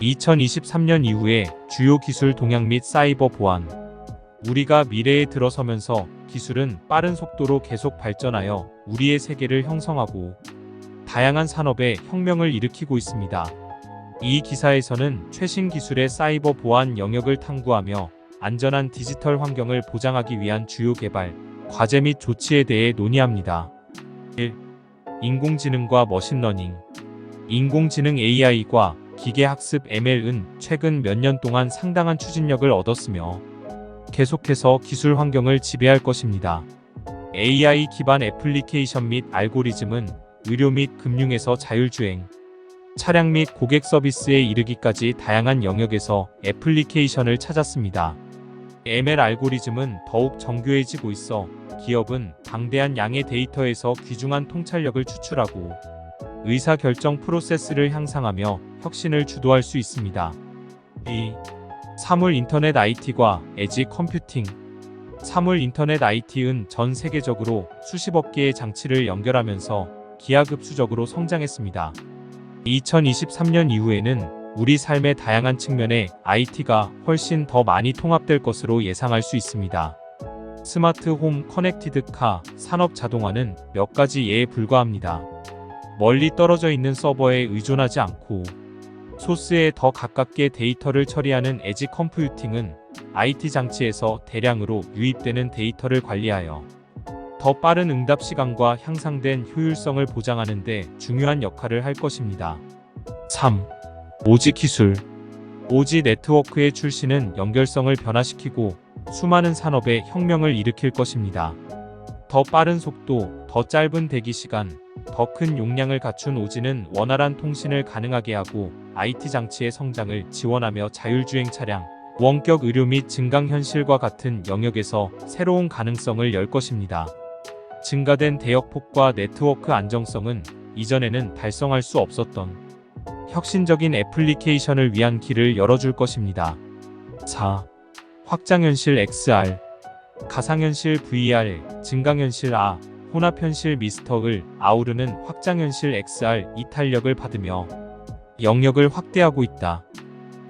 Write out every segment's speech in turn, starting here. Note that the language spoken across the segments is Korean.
2023년 이후에 주요 기술 동향 및 사이버 보안. 우리가 미래에 들어서면서 기술은 빠른 속도로 계속 발전하여 우리의 세계를 형성하고 다양한 산업에 혁명을 일으키고 있습니다. 이 기사에서는 최신 기술의 사이버 보안 영역을 탐구하며 안전한 디지털 환경을 보장하기 위한 주요 개발, 과제 및 조치에 대해 논의합니다. 1. 인공지능과 머신러닝 인공지능 AI과 기계학습 ML은 최근 몇 년 동안 상당한 추진력을 얻었으며 계속해서 기술 환경을 지배할 것입니다. AI 기반 애플리케이션 및 알고리즘은 의료 및 금융에서 자율주행, 차량 및 고객 서비스에 이르기까지 다양한 영역에서 애플리케이션을 찾았습니다. ML 알고리즘은 더욱 정교해지고 있어 기업은 방대한 양의 데이터에서 귀중한 통찰력을 추출하고 의사결정 프로세스를 향상하며 혁신을 주도할 수 있습니다. 2. 사물 인터넷 IT과 에지 컴퓨팅 사물 인터넷 IT은 전 세계적으로 수십억 개의 장치를 연결하면서 기하급수적으로 성장했습니다. 2023년 이후에는 우리 삶의 다양한 측면에 IT가 훨씬 더 많이 통합될 것으로 예상할 수 있습니다. 스마트 홈 커넥티드 카 산업 자동화는 몇 가지 예에 불과합니다. 멀리 떨어져 있는 서버에 의존하지 않고 소스에 더 가깝게 데이터를 처리하는 에지 컴퓨팅은 IT 장치에서 대량으로 유입되는 데이터를 관리하여 더 빠른 응답 시간과 향상된 효율성을 보장하는 데 중요한 역할을 할 것입니다. 3. 오지 기술 오지 네트워크의 출시는 연결성을 변화시키고 수많은 산업에 혁명을 일으킬 것입니다. 더 빠른 속도, 더 짧은 대기 시간, 더 큰 용량을 갖춘 오지는 원활한 통신을 가능하게 하고 IT 장치의 성장을 지원하며 자율주행 차량, 원격 의료 및 증강 현실과 같은 영역에서 새로운 가능성을 열 것입니다. 증가된 대역폭과 네트워크 안정성은 이전에는 달성할 수 없었던 혁신적인 애플리케이션을 위한 길을 열어줄 것입니다. 4. 확장현실 XR 가상현실 VR, 증강현실 A, 혼합현실 미스터을 아우르는 확장현실 XR 이탈력을 받으며 영역을 확대하고 있다.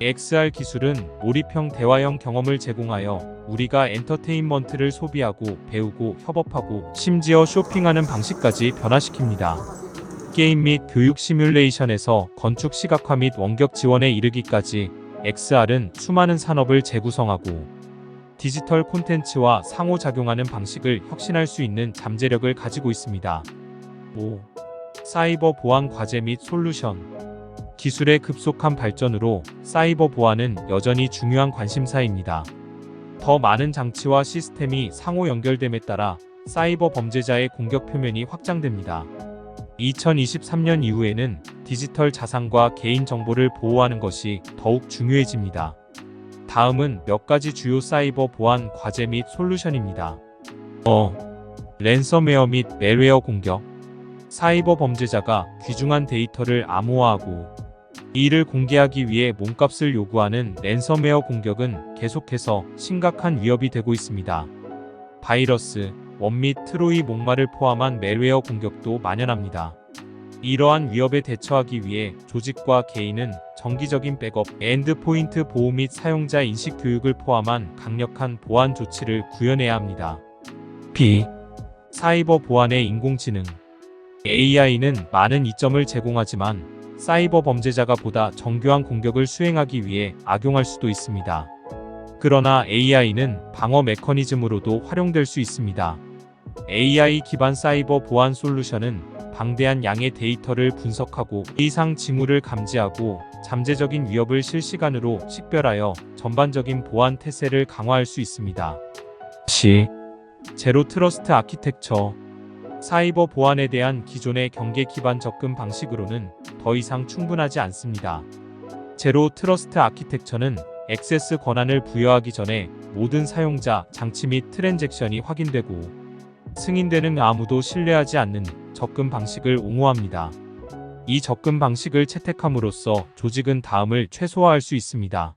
XR 기술은 몰입형 대화형 경험을 제공하여 우리가 엔터테인먼트를 소비하고 배우고 협업하고 심지어 쇼핑하는 방식까지 변화시킵니다. 게임 및 교육 시뮬레이션에서 건축 시각화 및 원격 지원에 이르기까지 XR은 수많은 산업을 재구성하고 디지털 콘텐츠와 상호작용하는 방식을 혁신할 수 있는 잠재력을 가지고 있습니다. 5. 사이버 보안 과제 및 솔루션 기술의 급속한 발전으로 사이버 보안은 여전히 중요한 관심사입니다. 더 많은 장치와 시스템이 상호 연결됨에 따라 사이버 범죄자의 공격 표면이 확장됩니다. 2023년 이후에는 디지털 자산과 개인 정보를 보호하는 것이 더욱 중요해집니다. 다음은 몇 가지 주요 사이버 보안 과제 및 솔루션입니다. 어. 랜섬웨어 및 멜웨어 공격. 사이버 범죄자가 귀중한 데이터를 암호화하고 이를 공개하기 위해 몸값을 요구하는 랜섬웨어 공격은 계속해서 심각한 위협이 되고 있습니다. 바이러스, 원 및 트로이 목마를 포함한 멜웨어 공격도 만연합니다. 이러한 위협에 대처하기 위해 조직과 개인은 정기적인 백업, 엔드포인트 보호 및 사용자 인식 교육을 포함한 강력한 보안 조치를 구현해야 합니다. B. 사이버 보안의 인공지능 AI는 많은 이점을 제공하지만 사이버 범죄자가 보다 정교한 공격을 수행하기 위해 악용할 수도 있습니다. 그러나 AI는 방어 메커니즘으로도 활용될 수 있습니다. AI 기반 사이버 보안 솔루션은 방대한 양의 데이터를 분석하고 이상 징후를 감지하고 잠재적인 위협을 실시간으로 식별하여 전반적인 보안 태세를 강화할 수 있습니다. 시 제로 트러스트 아키텍처 사이버 보안에 대한 기존의 경계 기반 접근 방식으로는 더 이상 충분하지 않습니다. 제로 트러스트 아키텍처는 액세스 권한을 부여하기 전에 모든 사용자, 장치 및 트랜잭션이 확인되고 승인되는 아무도 신뢰하지 않는 접근 방식을 옹호합니다. 이 접근 방식을 채택함으로써 조직은 다음을 최소화할 수 있습니다.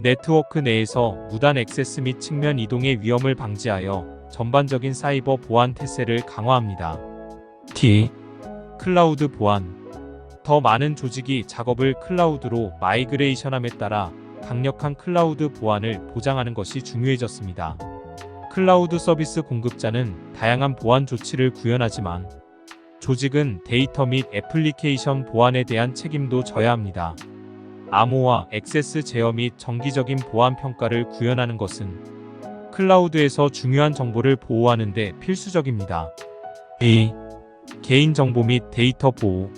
네트워크 내에서 무단 액세스 및 측면 이동의 위험을 방지하여 전반적인 사이버 보안 태세를 강화합니다. T. 클라우드 보안 더 많은 조직이 작업을 클라우드로 마이그레이션함에 따라 강력한 클라우드 보안을 보장하는 것이 중요해졌습니다. 클라우드 서비스 공급자는 다양한 보안 조치를 구현하지만 조직은 데이터 및 애플리케이션 보안에 대한 책임도 져야 합니다. 암호화, 액세스 제어 및 정기적인 보안 평가를 구현하는 것은 클라우드에서 중요한 정보를 보호하는 데 필수적입니다. A. 개인 정보 및 데이터 보호.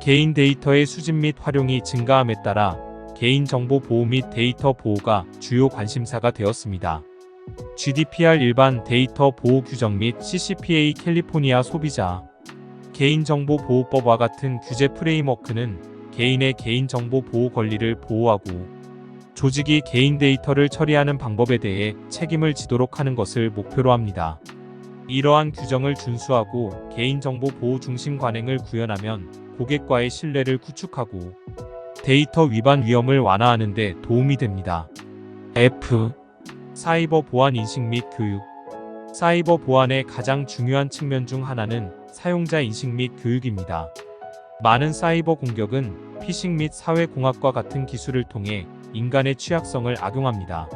개인 데이터의 수집 및 활용이 증가함에 따라 개인 정보 보호 및 데이터 보호가 주요 관심사가 되었습니다. GDPR 일반 데이터 보호 규정 및 CCPA 캘리포니아 소비자 개인정보 보호법과 같은 규제 프레임워크는 개인의 개인정보 보호 권리를 보호하고 조직이 개인 데이터를 처리하는 방법에 대해 책임을 지도록 하는 것을 목표로 합니다. 이러한 규정을 준수하고 개인정보 보호 중심 관행을 구현하면 고객과의 신뢰를 구축하고 데이터 위반 위험을 완화하는 데 도움이 됩니다. F. 사이버 보안 인식 및 교육. 사이버 보안의 가장 중요한 측면 중 하나는 사용자 인식 및 교육입니다. 많은 사이버 공격은 피싱 및 사회공학과 같은 기술을 통해 인간의 취약성을 악용합니다.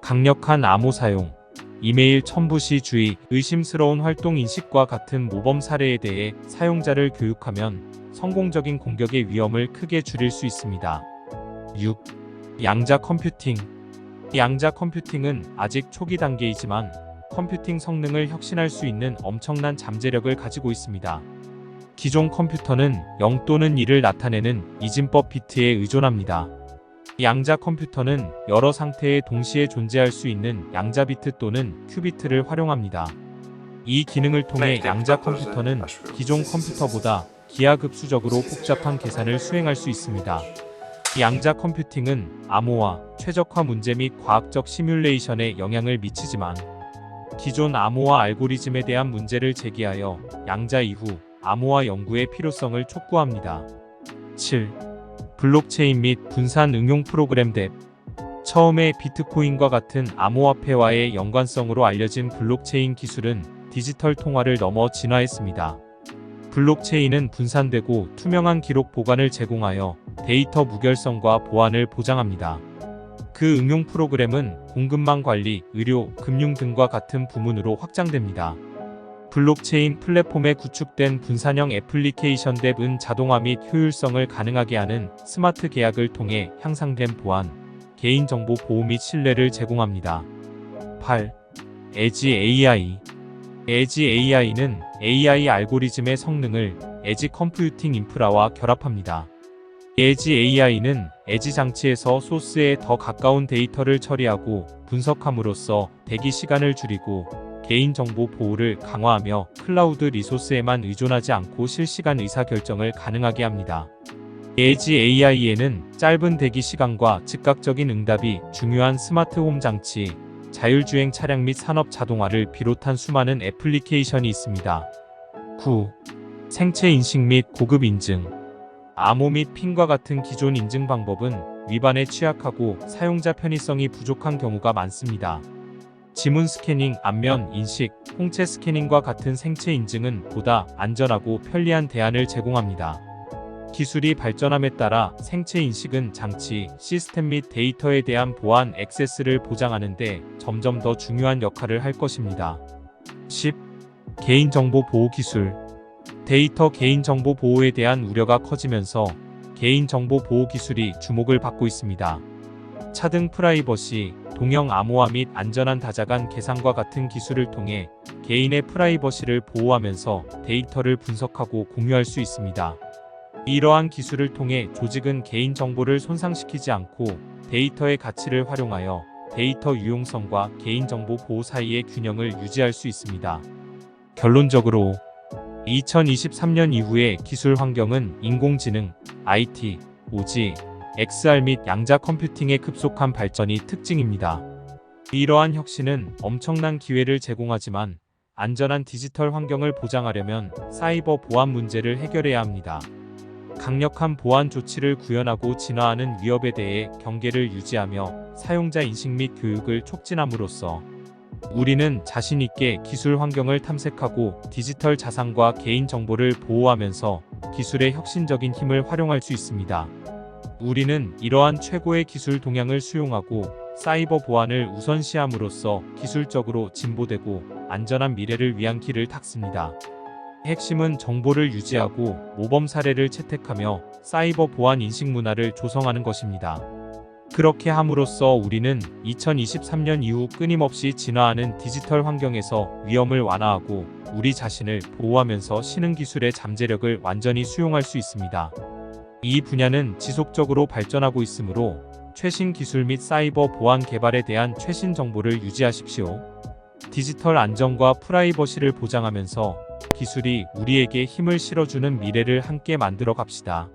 강력한 암호 사용, 이메일 첨부 시 주의, 의심스러운 활동 인식과 같은 모범 사례에 대해 사용자를 교육하면 성공적인 공격의 위험을 크게 줄일 수 있습니다. 6. 양자 컴퓨팅. 양자 컴퓨팅은 아직 초기 단계이지만 컴퓨팅 성능을 혁신할 수 있는 엄청난 잠재력을 가지고 있습니다. 기존 컴퓨터는 0 또는 1을 나타내는 이진법 비트에 의존합니다. 양자 컴퓨터는 여러 상태에 동시에 존재할 수 있는 양자 비트 또는 큐비트를 활용합니다. 이 기능을 통해 양자 컴퓨터는 기존 컴퓨터보다 기하급수적으로 복잡한 계산을 수행할 수 있습니다. 양자 컴퓨팅은 암호화, 최적화 문제 및 과학적 시뮬레이션에 영향을 미치지만 기존 암호화 알고리즘에 대한 문제를 제기하여 양자 이후 암호화 연구의 필요성을 촉구합니다. 7. 블록체인 및 분산 응용 프로그램 뎁 처음에 비트코인과 같은 암호화폐와의 연관성으로 알려진 블록체인 기술은 디지털 통화를 넘어 진화했습니다. 블록체인은 분산되고 투명한 기록 보관을 제공하여 데이터 무결성과 보안을 보장합니다. 그 응용 프로그램은 공급망 관리, 의료, 금융 등과 같은 부문으로 확장됩니다. 블록체인 플랫폼에 구축된 분산형 애플리케이션 뎁은 자동화 및 효율성을 가능하게 하는 스마트 계약을 통해 향상된 보안, 개인정보 보호 및 신뢰를 제공합니다. 8. 에지 AI 에지 AI는 AI 알고리즘의 성능을 에지 컴퓨팅 인프라와 결합합니다. 에지 AI는 에지 장치에서 소스에 더 가까운 데이터를 처리하고 분석함으로써 대기 시간을 줄이고 개인정보 보호를 강화하며 클라우드 리소스에만 의존하지 않고 실시간 의사결정을 가능하게 합니다. 에지 AI에는 짧은 대기 시간과 즉각적인 응답이 중요한 스마트홈 장치, 자율주행 차량 및 산업 자동화를 비롯한 수많은 애플리케이션이 있습니다. 9. 생체 인식 및 고급 인증. 암호 및 핀과 같은 기존 인증 방법은 위반에 취약하고 사용자 편의성이 부족한 경우가 많습니다. 지문 스캐닝, 안면 인식, 홍채 스캐닝과 같은 생체 인증은 보다 안전하고 편리한 대안을 제공합니다. 기술이 발전함에 따라 생체 인식은 장치, 시스템 및 데이터에 대한 보안 액세스를 보장하는데 점점 더 중요한 역할을 할 것입니다. 10. 개인정보 보호 기술. 데이터 개인정보 보호에 대한 우려가 커지면서 개인정보 보호 기술이 주목을 받고 있습니다. 차등 프라이버시, 동형 암호화 및 안전한 다자간 계산과 같은 기술을 통해 개인의 프라이버시를 보호하면서 데이터를 분석하고 공유할 수 있습니다. 이러한 기술을 통해 조직은 개인 정보를 손상시키지 않고 데이터의 가치를 활용하여 데이터 유용성과 개인정보 보호 사이의 균형을 유지할 수 있습니다. 결론적으로 2023년 이후의 기술 환경은 인공지능, IT, OG, XR 및 양자 컴퓨팅의 급속한 발전이 특징입니다. 이러한 혁신은 엄청난 기회를 제공하지만 안전한 디지털 환경을 보장하려면 사이버 보안 문제를 해결해야 합니다. 강력한 보안 조치를 구현하고 진화하는 위협에 대해 경계를 유지하며 사용자 인식 및 교육을 촉진함으로써 우리는 자신 있게 기술 환경을 탐색하고 디지털 자산과 개인 정보를 보호하면서 기술의 혁신적인 힘을 활용할 수 있습니다. 우리는 이러한 최고의 기술 동향을 수용하고 사이버 보안을 우선시함으로써 기술적으로 진보되고 안전한 미래를 위한 길을 닦습니다. 핵심은 정보를 유지하고 모범 사례를 채택하며 사이버 보안 인식 문화를 조성하는 것입니다. 그렇게 함으로써 우리는 2023년 이후 끊임없이 진화하는 디지털 환경에서 위험을 완화하고 우리 자신을 보호하면서 신흥 기술의 잠재력을 완전히 수용할 수 있습니다. 이 분야는 지속적으로 발전하고 있으므로 최신 기술 및 사이버 보안 개발에 대한 최신 정보를 유지하십시오. 디지털 안정과 프라이버시를 보장하면서 기술이 우리에게 힘을 실어주는 미래를 함께 만들어 갑시다.